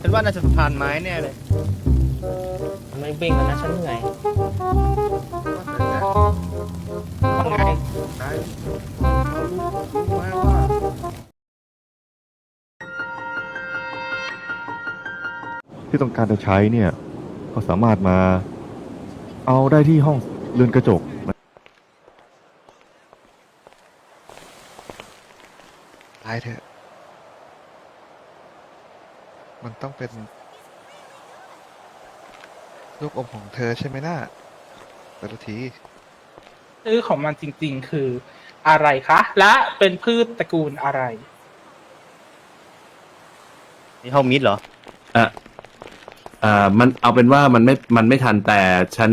ฉันว่าน่าจะสะพานไม้แน่เลยไม่เบ่งแล้วนะฉันเหนื่อยว่าไงที่ต้องการจะใช้เนี่ยก็สามารถมาเอาได้ที่ห้องเรือนกระจกตายเถอะ มันต้องเป็น ลูกอมของเธอใช่ไหมน่าแต่ละที ชื่อของมันจริง ๆ คืออะไรคะ และเป็นพืชตระกูลอะไร นี่ห้องมิดเหรอ อะอ่ามันเอาเป็นว่ามันไม่ มันไม่ทันแต่ฉัน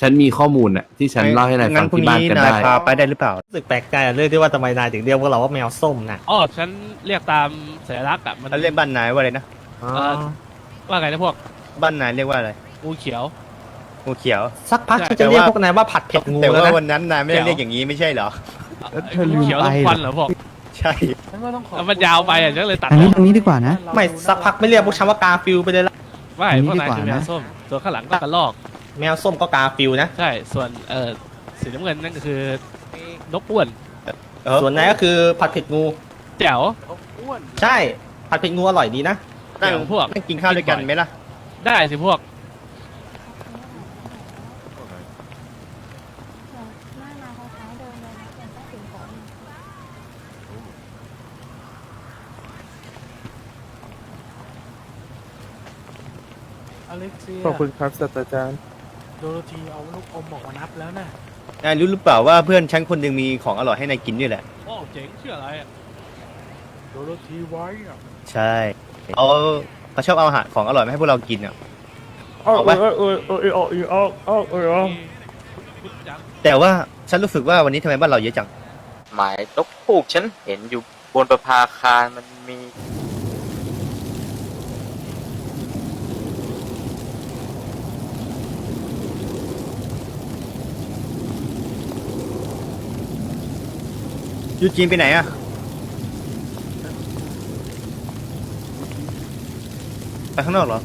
ฉันมีข้อมูลน่ะที่ฉันเล่าให้นายฟังั้งนพรุ่งที่บ้านนี้กันนายได้ พาไปได้หรือเปล่า รู้สึกแปลกใจกับเรื่องที่ว่าทำไมนายถึงเรียกพวกเราว่าแมวส้มนะอ๋อฉันเรียกตามสัญลักษณ์อะมัน แล้วเรียกบ้านนายว่าอะไรนะ อ๋อเอ่อว่าไงนะพวกบ้านนายเรียกว่าอะไรงูเขียว งูเขียว สักพักใช่ฉันจะเรียกพวกนายว่าผัดเผ็ดงูแต่แล้วว่านะวันนั้นนายไม่ได้แจ๋วเรียกอย่างนี้ไม่ใช่เหรอเอ้ยเธอลืงูมเขียวไป ต้องควันเหรอพวกใช่แล้วมันยาวไปอะฉันเลยตัดอันนี้อตอกรงนี้ดีกว่านะ ไม่สักพักไม่เรียกพวกฉันว่ากาฟิลไปเลยละไม่อันนี้พวกนายดีกว่าคือแมวนะส้มตัวข้างหลังก็กระลอก แมวส้มก็กาฟิลนะใช่ ส่วนเออสีน้ำเงินนั่นก็คือนกอ้วนเออส่วนนายก็คือผัดเผ็ดงู แจ๋วใช่ผัดเผ็ดงูอร่อยดีนะนั่งแจ๋วพวกนั่งกินข้าวด้วยกันไหมล่ะ ได้สิพวกหน้ามาคล้ายๆเดิมเลยนะเป็นแค่สีผมอเล็กเซียขอบคุณครับศาสตราจารย์ โดโรธีเอาลูกอมบอกว่านับแล้วนะนายรู้หรือเปล่าว่าเพื่อนฉันคนหนึ่งมีของอร่อยให้นายกินด้วยแหละ โอ้เจ๋งชื่ออะไรอะโดโรธีไว้อะใช่เขาเขาชอบเอาอาหาของอร่อยมาให้พวกเรากินอะ ออกไปอเออเออแต่ว่าฉันรู้สึกว่าวันนี้ทำไมบ้านเราเยอะจัง หมายตกผูกฉันเห็นอยู่บนประภาคารมันมี ยูจีนไปไหนอะไปข้างนอกเหรอ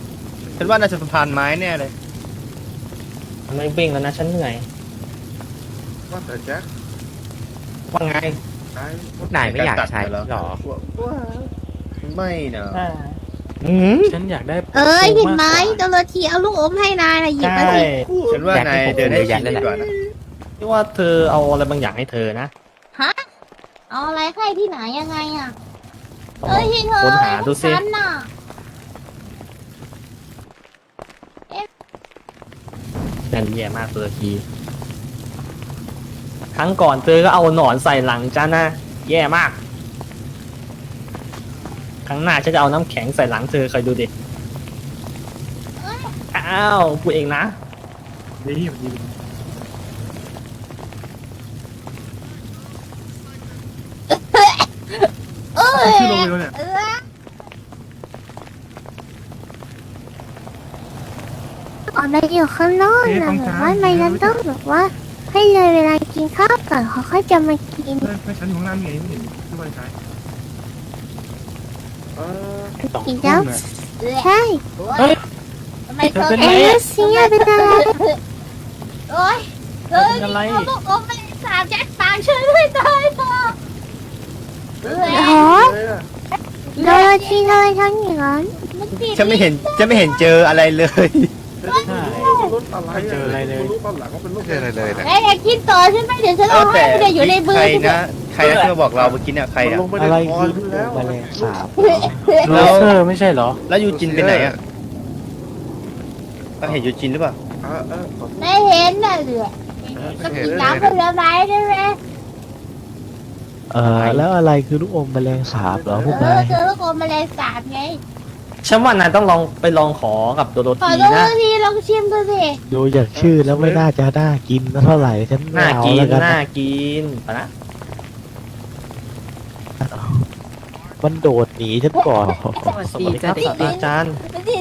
ฉันว่าน่าจะสะพานไม้แน่เลยไม่เบ่งแล้วนะฉันเหนื่อย ว่าแต่แจ็คว่าไงนายนายไม่อยากใช้หรอไม่นะอืม ฉันอยากได้เอ้ยเห็นไหมโดโรธีเอาลูกอมให้นายนะหยิบใช่มาสิ ฉันว่านายเดินให้ชินดีกว่านะที่ว่าเธอเอาอะไรบางอย่างให้เธอนะฮะ เอาอะไรให้ที่ไหนยังไงอะเอ้ยที่เธอค้นหาดูสิ ฉันน่ะนั่นแย่มากตัวทีครั้งก่อนเธอก็เอาหนอนใส่หลังจ้านะแย่มาก ครั้งหน้าฉันจะเอาน้ำแข็งใส่หลังเธอคอยดูดิ อ้าวพูดเองนะดีดี เอ้ยชื่อโรงเรียนเนี่ยเออออกมาอยู่ข้างนอกนะแบบว่าไม่งั้นต้องแบบว่า ให้เลยเวลากินข้าวก่อนเขาค่อยจะมากินเพื่อนฉันอยู่ข้างหน้ามีไงไม่เห็นที่บริษัทเอออีกแล้ว ใช่เฮ้ยทำไมเธอเอ้ยเสียเป็นอะไรโอ้ยเธอเป็นอะไรเอาลูกอมไปสามแจ็คปางช่วยด้วยตายเถอะเอ้ย เลยอะ โดนที เลยทั้งอย่างนั้นฉันไม่เห็นฉันไม่เห็นเจออะไรเลย ใช่ รถอะไรไม่เจออะไรเลย รู้ตอนหลังว่าเป็นรถไม่เจออะไรเลยนะเอ้ยอยากกินต่อใช่ไหมเดี๋ยวฉันเอเอาอให้แต่มันจะอยู่ในมือใครฉันนะใครนะที่มาบอกเราเมื่อกี้เนี่ยใครมันอะลงไปในคออยู่แล้วสาบแล้เลวเซอร์ไม่ใช่เหรอ แล้วยูจินไปไหนอะเราเห็นยูจินหรือเปล่า เออเออขอโทษ ไม่เห็นน่ะเลยก็กินน้ำผลไม้ได้ไหม เออแล้วอะไรคือลูกอมแมลงสาบเหรอพวกายเออนเจอลูกอมแมลงสาบไงฉันว่านายต้องลองไปลองขอกับโดโรขอธีดูนะ ทีลองชิมดูสิดูจากชื่อแล้วไม่น่าจะน่ากินเท่าไหร่ฉันไม่น่าเอากินแล้วกันน่านะกินไปนะมันโดดหนีฉันก่อนสวัสดีครับศาสตราจารย์มันทีเล